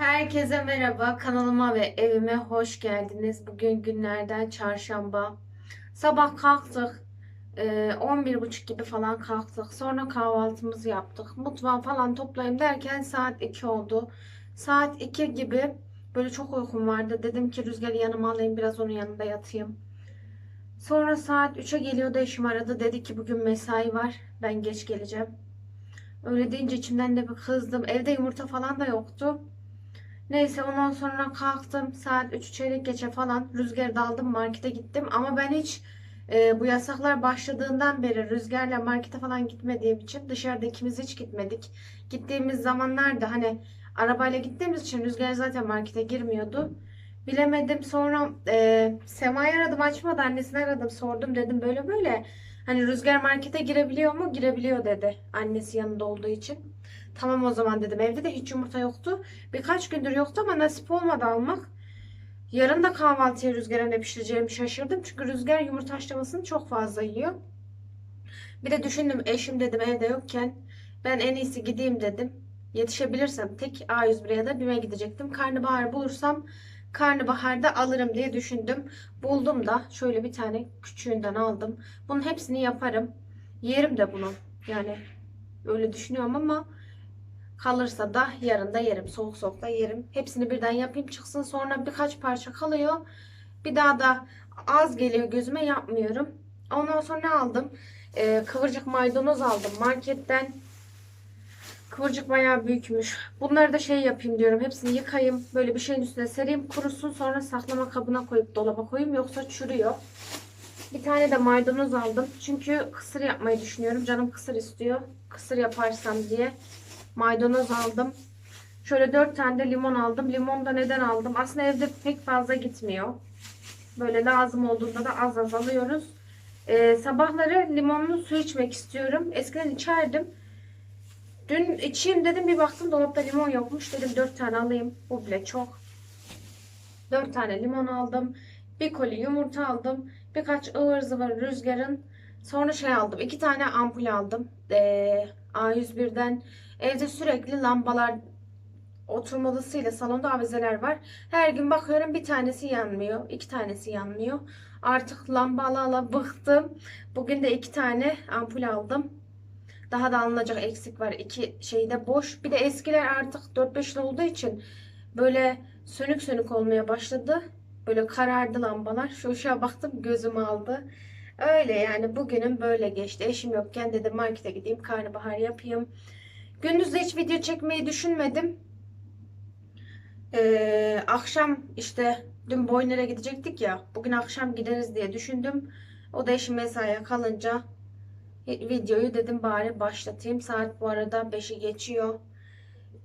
Herkese merhaba. Kanalıma ve evime hoş geldiniz. Bugün günlerden çarşamba. Sabah kalktık. Ee, 11.30 gibi falan kalktık. Sonra kahvaltımızı yaptık. Mutfağı falan toplayayım derken saat 2 oldu. Saat 2 gibi böyle çok uykum vardı. Dedim ki Rüzgar'ı yanıma alayım biraz onun yanında yatayım. Sonra saat 3'e geliyordu eşim aradı. Dedi ki bugün mesai var. Ben geç geleceğim. Öyle deyince içimden de bir kızdım. Evde yumurta falan da yoktu. Neyse ondan sonra kalktım. Saat 3 çeyrek geçe falan rüzgar daldım markete gittim. Ama ben hiç e, bu yasaklar başladığından beri rüzgarla markete falan gitmediğim için dışarıda ikimiz hiç gitmedik. Gittiğimiz zamanlarda hani arabayla gittiğimiz için rüzgar zaten markete girmiyordu. Bilemedim sonra e, Sema'yı aradım açmadı annesini aradım sordum dedim böyle böyle. Hani rüzgar markete girebiliyor mu? Girebiliyor dedi annesi yanında olduğu için. Tamam o zaman dedim. Evde de hiç yumurta yoktu. Birkaç gündür yoktu ama nasip olmadı almak. Yarın da kahvaltıya Rüzgar'a ne pişireceğimi şaşırdım. Çünkü Rüzgar yumurta haşlamasını çok fazla yiyor. Bir de düşündüm eşim dedim evde yokken ben en iyisi gideyim dedim. Yetişebilirsem tek A101'e ya da BİM'e gidecektim. Karnabahar bulursam karnabaharda alırım diye düşündüm. Buldum da şöyle bir tane küçüğünden aldım. Bunun hepsini yaparım. Yerim de bunu. Yani öyle düşünüyorum ama Kalırsa da yarın da yerim. Soğuk soğuk da yerim. Hepsini birden yapayım çıksın. Sonra birkaç parça kalıyor. Bir daha da az geliyor gözüme yapmıyorum. Ondan sonra ne aldım? Ee, kıvırcık maydanoz aldım marketten. Kıvırcık bayağı büyükmüş. Bunları da şey yapayım diyorum. Hepsini yıkayayım. Böyle bir şeyin üstüne sereyim. Kurusun sonra saklama kabına koyup dolaba koyayım. Yoksa çürüyor. Bir tane de maydanoz aldım. Çünkü kısır yapmayı düşünüyorum. Canım kısır istiyor. Kısır yaparsam diye. Maydanoz aldım. Şöyle 4 tane de limon aldım. Limon da neden aldım? Aslında evde pek fazla gitmiyor. Böyle lazım olduğunda da az az alıyoruz. Ee, sabahları limonlu su içmek istiyorum. Eskiden içerdim. Dün içeyim dedim bir baktım dolapta limon yokmuş. Dedim 4 tane alayım. Bu bile çok. 4 tane limon aldım. Bir koli yumurta aldım. Birkaç ıvır zıvır rüzgarın. Sonra şey aldım. 2 tane ampul aldım. Ee, A101'den Evde sürekli lambalar oturmalısıyla salonda avizeler var. Her gün bakıyorum bir tanesi yanmıyor. iki tanesi yanmıyor. Artık lamba ala ala bıktım. Bugün de iki tane ampul aldım. Daha da alınacak eksik var. İki şeyde boş. Bir de eskiler artık 4-5 olduğu için böyle sönük sönük olmaya başladı. Böyle karardı lambalar. Şu ışığa baktım gözüm aldı. Öyle yani bugünüm böyle geçti. Eşim yokken dedim markete gideyim karnabahar yapayım. Gündüz hiç video çekmeyi düşünmedim. Ee, akşam işte dün Boyner'e gidecektik ya. Bugün akşam gideriz diye düşündüm. O da eşim mesaiye kalınca videoyu dedim bari başlatayım. Saat bu arada 5'i geçiyor.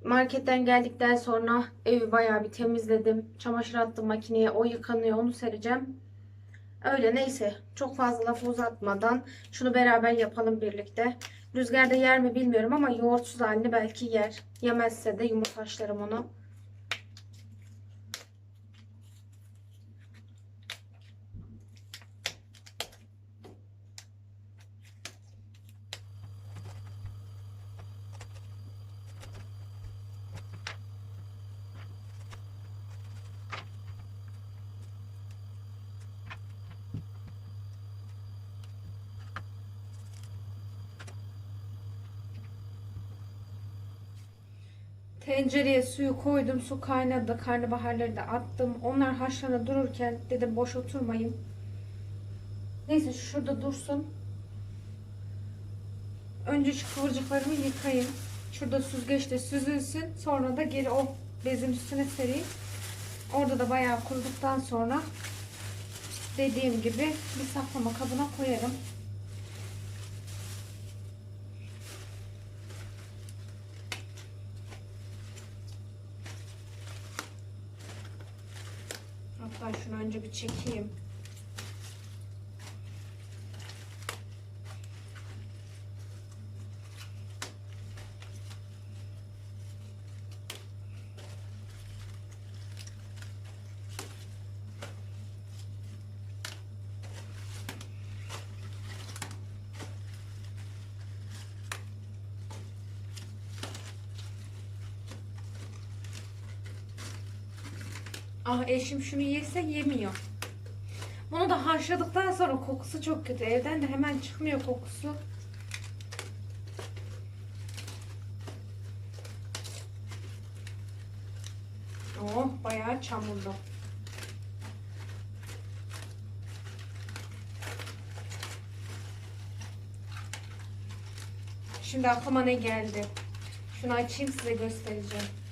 Marketten geldikten sonra evi bayağı bir temizledim. Çamaşır attım makineye. O yıkanıyor. Onu sereceğim. Öyle neyse. Çok fazla lafı uzatmadan şunu beraber yapalım birlikte. Rüzgarda yer mi bilmiyorum ama yoğurtsuz halini belki yer. Yemezse de yumurta haşlarım onu. Tencereye suyu koydum. Su kaynadı. Karnabaharları da attım. Onlar haşlana dururken dedim boş oturmayayım. Neyse şurada dursun. Önce şu kıvırcıklarımı yıkayayım. Şurada süzgeçte süzülsün. Sonra da geri o bezin üstüne sereyim. Orada da bayağı kuruduktan sonra dediğim gibi bir saklama kabına koyarım. Hatta şunu önce bir çekeyim. Ah eşim şunu yese yemiyor. Bunu da haşladıktan sonra kokusu çok kötü. Evden de hemen çıkmıyor kokusu. Oh bayağı çamurlu. Şimdi aklıma ne geldi? Şunu açayım size göstereceğim.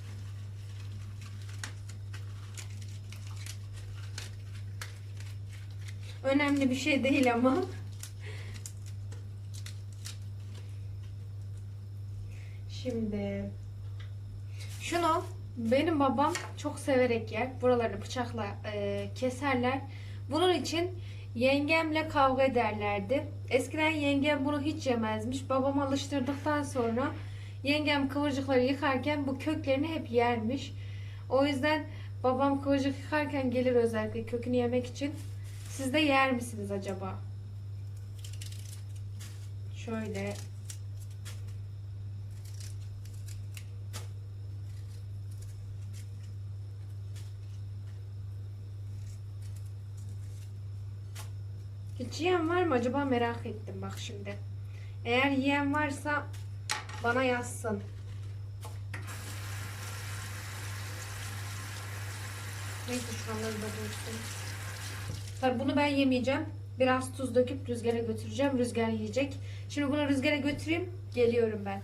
Önemli bir şey değil ama. Şimdi şunu benim babam çok severek yer. Buraları bıçakla e, keserler. Bunun için yengemle kavga ederlerdi. Eskiden yengem bunu hiç yemezmiş. Babam alıştırdıktan sonra yengem kıvırcıkları yıkarken bu köklerini hep yermiş. O yüzden babam kıvırcık yıkarken gelir özellikle kökünü yemek için. Siz de yer misiniz acaba? Şöyle Hiç yiyen var mı acaba merak ettim bak şimdi. Eğer yiyen varsa bana yazsın. Neyse şuraları da dursun. Tabii bunu ben yemeyeceğim. Biraz tuz döküp rüzgara götüreceğim. Rüzgar yiyecek. Şimdi bunu rüzgara götüreyim. Geliyorum ben.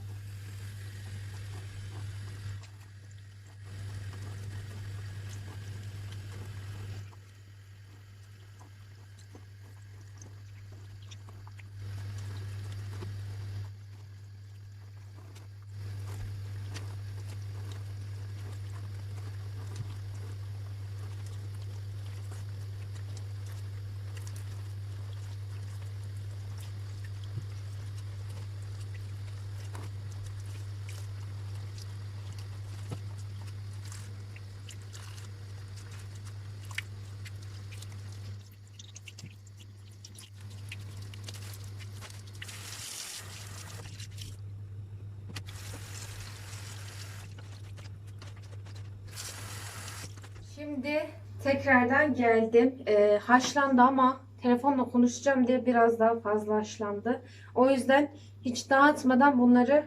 Şimdi tekrardan geldim. Ee, haşlandı ama telefonla konuşacağım diye biraz daha fazla haşlandı. O yüzden hiç dağıtmadan bunları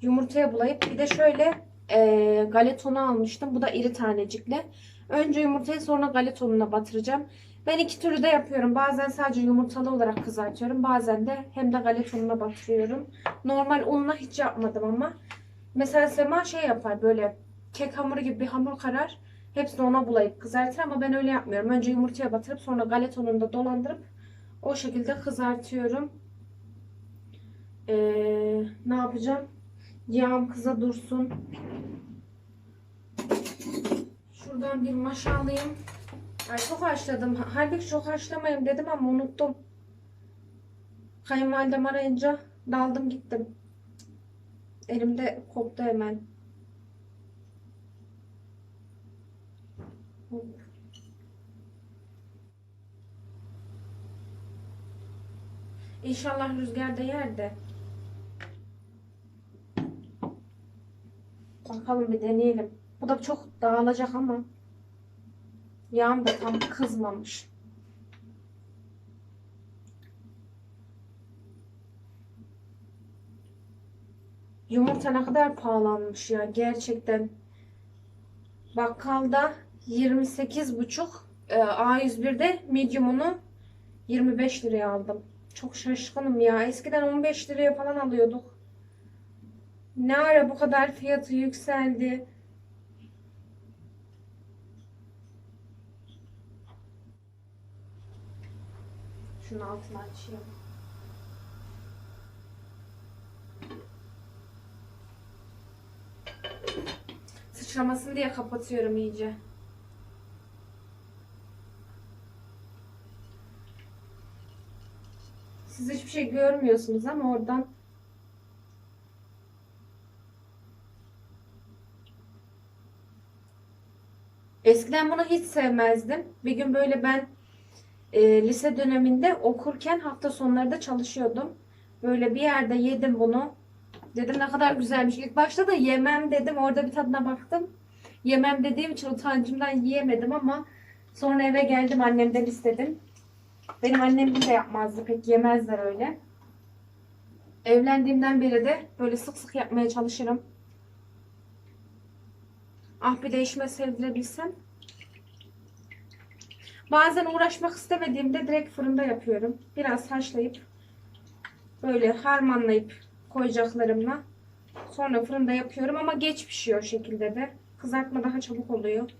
yumurtaya bulayıp bir de şöyle e, galetonu almıştım. Bu da iri tanecikli. Önce yumurtayı sonra galetonuna batıracağım. Ben iki türlü de yapıyorum. Bazen sadece yumurtalı olarak kızartıyorum. Bazen de hem de galetonuna batırıyorum. Normal unla hiç yapmadım ama. Mesela Sema şey yapar böyle kek hamuru gibi bir hamur karar. Hepsini ona bulayıp kızartır ama ben öyle yapmıyorum. Önce yumurtaya batırıp sonra galetonunu da dolandırıp o şekilde kızartıyorum. Ee, ne yapacağım? Yağım kıza dursun. Şuradan bir maşa alayım. Ay çok haşladım. Halbuki çok haşlamayayım dedim ama unuttum. Kayınvalidem arayınca daldım gittim. Elimde koptu hemen. İnşallah rüzgar da yer de. Bakalım bir deneyelim. Bu da çok dağılacak ama yağım da tam kızmamış. Yumurta ne kadar pahalanmış ya gerçekten. Bakkalda 28,5 e, A101'de medium'unu 25 liraya aldım. Çok şaşkınım ya. Eskiden 15 liraya falan alıyorduk. Ne ara bu kadar fiyatı yükseldi. Şunu altına açayım. Sıçramasın diye kapatıyorum iyice. Siz hiçbir şey görmüyorsunuz ama oradan Eskiden bunu hiç sevmezdim. Bir gün böyle ben e, lise döneminde okurken hafta sonları da çalışıyordum. Böyle bir yerde yedim bunu. Dedim ne kadar güzelmiş. İlk başta da yemem dedim. Orada bir tadına baktım. Yemem dediğim için utancımdan yiyemedim ama sonra eve geldim annemden istedim. Benim annem de yapmazdı pek yemezler öyle. Evlendiğimden beri de böyle sık sık yapmaya çalışırım. Ah bir değişme sevdirebilsem. Bazen uğraşmak istemediğimde direkt fırında yapıyorum. Biraz haşlayıp böyle harmanlayıp koyacaklarımla sonra fırında yapıyorum ama geç pişiyor şekilde de. Kızartma daha çabuk oluyor.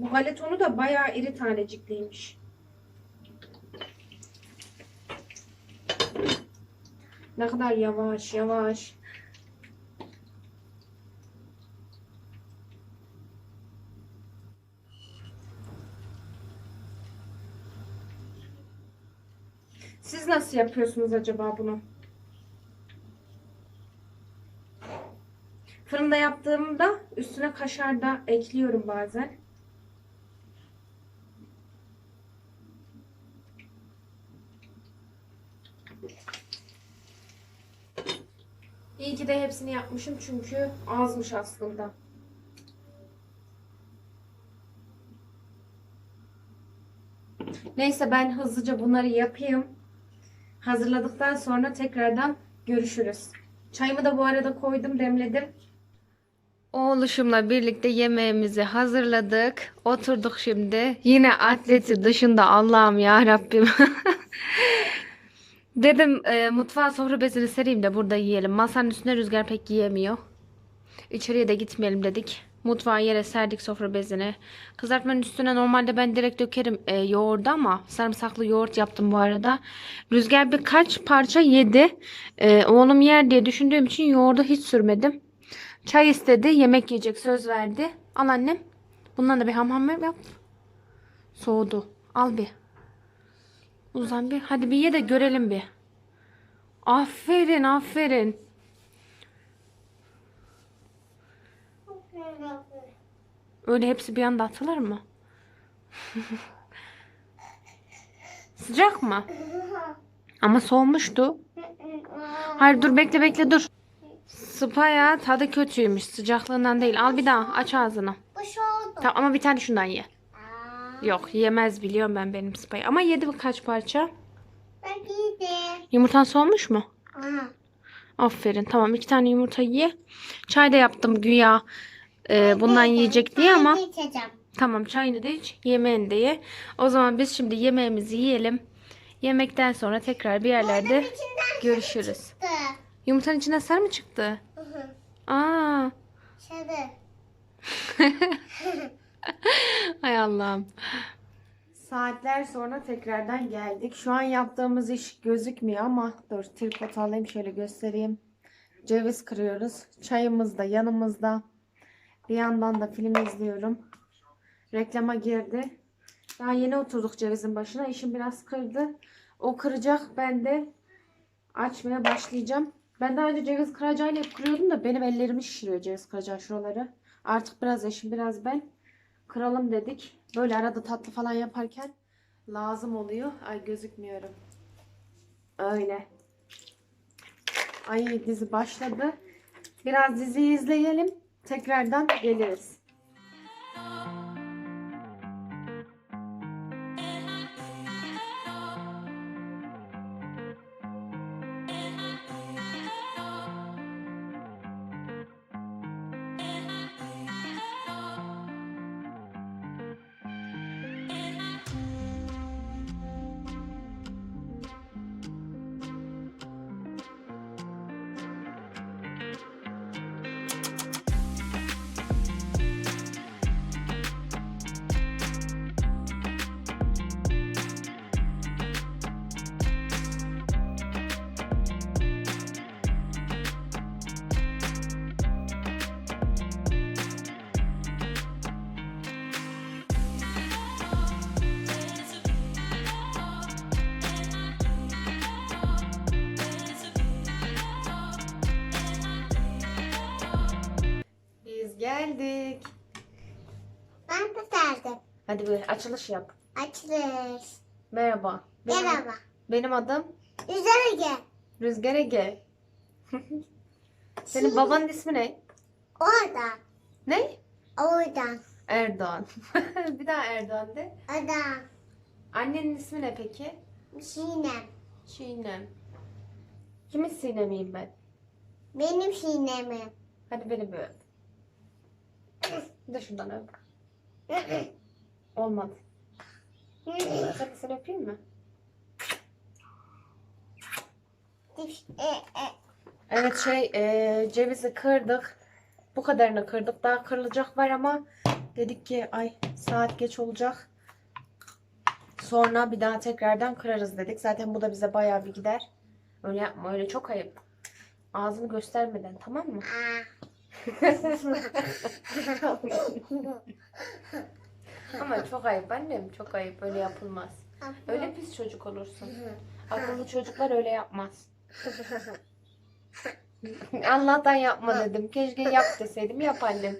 Bu galetonu da bayağı iri tanecikliymiş. Ne kadar yavaş yavaş. Siz nasıl yapıyorsunuz acaba bunu? Fırında yaptığımda üstüne kaşar da ekliyorum bazen. İyi ki de hepsini yapmışım çünkü azmış aslında. Neyse ben hızlıca bunları yapayım. Hazırladıktan sonra tekrardan görüşürüz. Çayımı da bu arada koydum, demledim. Oğluşumla birlikte yemeğimizi hazırladık. Oturduk şimdi. Yine atleti dışında Allah'ım ya Rabbim. Dedim e, mutfağa sofra bezini sereyim de burada yiyelim. Masanın üstüne rüzgar pek yiyemiyor. İçeriye de gitmeyelim dedik. Mutfağa yere serdik sofra bezini. Kızartmanın üstüne normalde ben direkt dökerim e, yoğurdu ama sarımsaklı yoğurt yaptım bu arada. Rüzgar birkaç parça yedi. E, oğlum yer diye düşündüğüm için yoğurdu hiç sürmedim. Çay istedi. Yemek yiyecek söz verdi. Al annem. Bundan da bir ham ham yap. Soğudu. Al bir. Uzan bir. Hadi bir ye de görelim bir. Aferin aferin. Öyle hepsi bir anda atılır mı? Sıcak mı? Ama soğumuştu. Hayır dur bekle bekle dur. Spa ya tadı kötüymüş. Sıcaklığından değil. Al bir daha aç ağzını. Bu. Tamam ama bir tane şundan ye. Yok yemez biliyorum ben benim spayı. Ama yedi birkaç parça. ben yedim. Yumurtan soğumuş mu? Aha. Aferin. Tamam iki tane yumurta ye. Çay da yaptım güya. e, bundan yiyecek diye ama. Tamam çayını da iç. Yemeğini de ye. O zaman biz şimdi yemeğimizi yiyelim. Yemekten sonra tekrar bir yerlerde görüşürüz. Yumurtanın içinden sarı mı çıktı? Hı hı. Aa, Şöyle. Allah'ım. Saatler sonra tekrardan geldik. Şu an yaptığımız iş gözükmüyor ama dur tripod alayım şöyle göstereyim. Ceviz kırıyoruz. Çayımız da yanımızda. Bir yandan da film izliyorum. Reklama girdi. Daha yeni oturduk cevizin başına. İşim biraz kırdı. O kıracak. Ben de açmaya başlayacağım. Ben daha önce ceviz kıracağıyla hep kırıyordum da benim ellerimi şişiriyor ceviz kıracağı şuraları. Artık biraz eşim biraz ben kıralım dedik. Böyle arada tatlı falan yaparken lazım oluyor. Ay gözükmüyorum. Öyle. Ay dizi başladı. Biraz diziyi izleyelim. Tekrardan geliriz. Hadi bir açılış yap. Açılır. Merhaba. Benim, Merhaba. benim adım Üzerine gel. Rüzgar Ege. Senin babanın ismi ne? Orada. Ne? Oradan. Erdoğan. bir daha Erdoğan de. Oradan. Annenin ismi ne peki? Sinem. Sinem. Kimin Sinem'iyim ben? Benim sinemim. Hadi beni bir öp. De şuradan öp. Olmadı. Mi? E, e. Evet şey e, cevizi kırdık. Bu kadarını kırdık. Daha kırılacak var ama dedik ki ay saat geç olacak. Sonra bir daha tekrardan kırarız dedik. Zaten bu da bize bayağı bir gider. Öyle yapma öyle çok ayıp. Ağzını göstermeden tamam mı? Ama çok ayıp annem çok ayıp öyle yapılmaz. Öyle pis çocuk olursun. Akıllı çocuklar öyle yapmaz. Allah'tan yapma dedim. Keşke yap deseydim. Yap annem.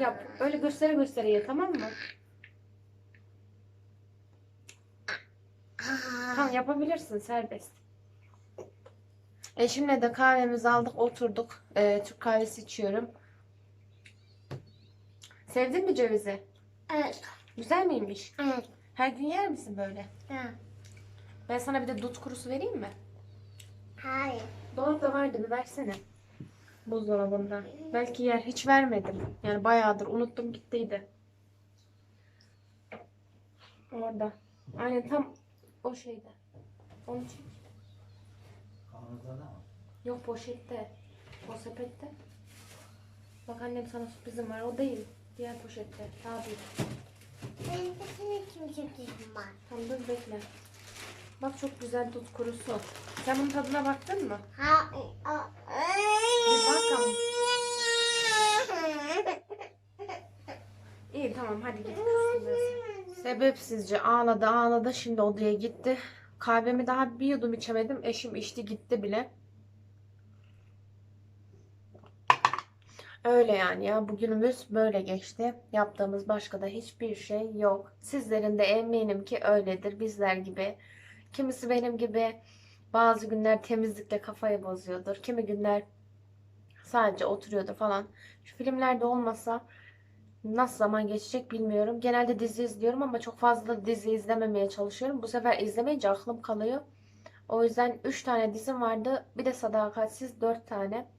Yap. Öyle göstere göstere ye tamam mı? Tamam yapabilirsin serbest. Eşimle de kahvemizi aldık oturduk. Ee, Türk kahvesi içiyorum. Sevdin mi cevizi? Evet. Güzel miymiş? Evet. Her gün yer misin böyle? Ha. Ben sana bir de dut kurusu vereyim mi? Hayır. Dolapta vardı bir versene. Buzdolabında. Belki yer hiç vermedim. Yani bayağıdır unuttum gittiydi. Orada. Aynen tam o şeyde. Onu çek. Kavanozdada mı? Yok poşette. O sepette. Bak annem sana sürprizim var. O değil. Diğer poşette. Daha büyük. Benim de senin kim sürprizim var. Tamam dur bekle. Bak çok güzel dut kurusu. Sen bunun tadına baktın mı? Ha. a- Bir bak ama. İyi tamam hadi git kızım. sana. Sebepsizce ağladı ağladı şimdi odaya gitti. Kahvemi daha bir yudum içemedim. Eşim içti gitti bile. Öyle yani ya bugünümüz böyle geçti. Yaptığımız başka da hiçbir şey yok. Sizlerin de eminim ki öyledir bizler gibi. Kimisi benim gibi bazı günler temizlikle kafayı bozuyordur. Kimi günler sadece oturuyordur falan. Şu filmlerde olmasa nasıl zaman geçecek bilmiyorum. Genelde dizi izliyorum ama çok fazla dizi izlememeye çalışıyorum. Bu sefer izlemeyince aklım kalıyor. O yüzden 3 tane dizim vardı. Bir de Sadakatsiz 4 tane.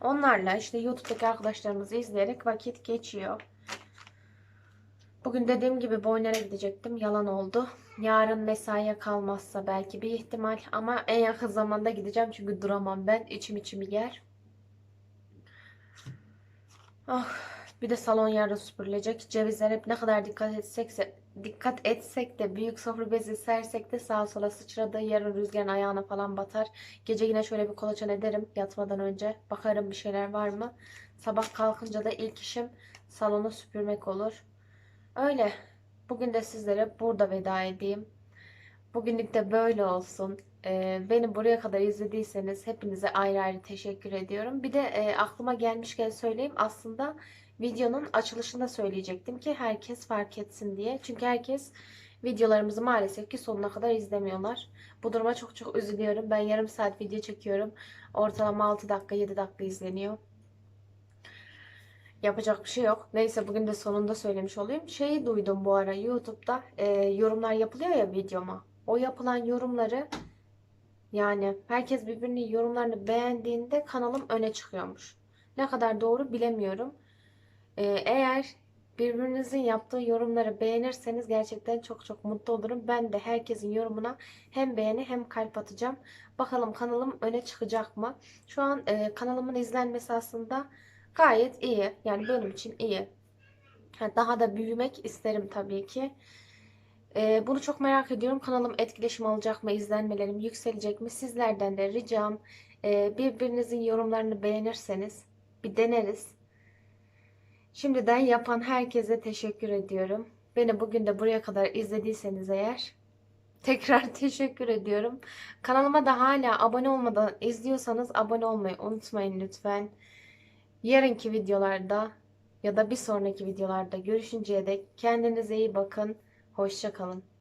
Onlarla işte YouTube'daki arkadaşlarımızı izleyerek vakit geçiyor. Bugün dediğim gibi Boyner'e gidecektim. Yalan oldu. Yarın mesaiye kalmazsa belki bir ihtimal. Ama en yakın zamanda gideceğim çünkü duramam ben. İçim içimi yer. Ah, bir de salon yarın süpürülecek. Cevizler hep ne kadar dikkat etsek dikkat etsek de büyük sofra bezi sersek de sağa sola sıçradığı yarın rüzgarın ayağına falan batar. Gece yine şöyle bir kolaçan ederim yatmadan önce. Bakarım bir şeyler var mı. Sabah kalkınca da ilk işim salonu süpürmek olur. Öyle. Bugün de sizlere burada veda edeyim. Bugünlük de böyle olsun. Ee, beni buraya kadar izlediyseniz hepinize ayrı ayrı teşekkür ediyorum. Bir de e, aklıma gelmişken söyleyeyim. Aslında videonun açılışında söyleyecektim ki herkes fark etsin diye. Çünkü herkes videolarımızı maalesef ki sonuna kadar izlemiyorlar. Bu duruma çok çok üzülüyorum. Ben yarım saat video çekiyorum. Ortalama 6 dakika 7 dakika izleniyor. Yapacak bir şey yok. Neyse bugün de sonunda söylemiş olayım. Şeyi duydum bu ara YouTube'da e, yorumlar yapılıyor ya videoma. O yapılan yorumları yani herkes birbirinin yorumlarını beğendiğinde kanalım öne çıkıyormuş. Ne kadar doğru bilemiyorum. E, eğer birbirinizin yaptığı yorumları beğenirseniz gerçekten çok çok mutlu olurum. Ben de herkesin yorumuna hem beğeni hem kalp atacağım. Bakalım kanalım öne çıkacak mı? Şu an e, kanalımın izlenmesi aslında Gayet iyi. Yani benim için iyi. Ha, Daha da büyümek isterim tabii ki. Ee, bunu çok merak ediyorum. Kanalım etkileşim alacak mı? İzlenmelerim yükselecek mi? Sizlerden de ricam e, birbirinizin yorumlarını beğenirseniz bir deneriz. Şimdiden yapan herkese teşekkür ediyorum. Beni bugün de buraya kadar izlediyseniz eğer tekrar teşekkür ediyorum. Kanalıma da hala abone olmadan izliyorsanız abone olmayı unutmayın lütfen. Yarınki videolarda ya da bir sonraki videolarda görüşünceye dek kendinize iyi bakın. Hoşça kalın.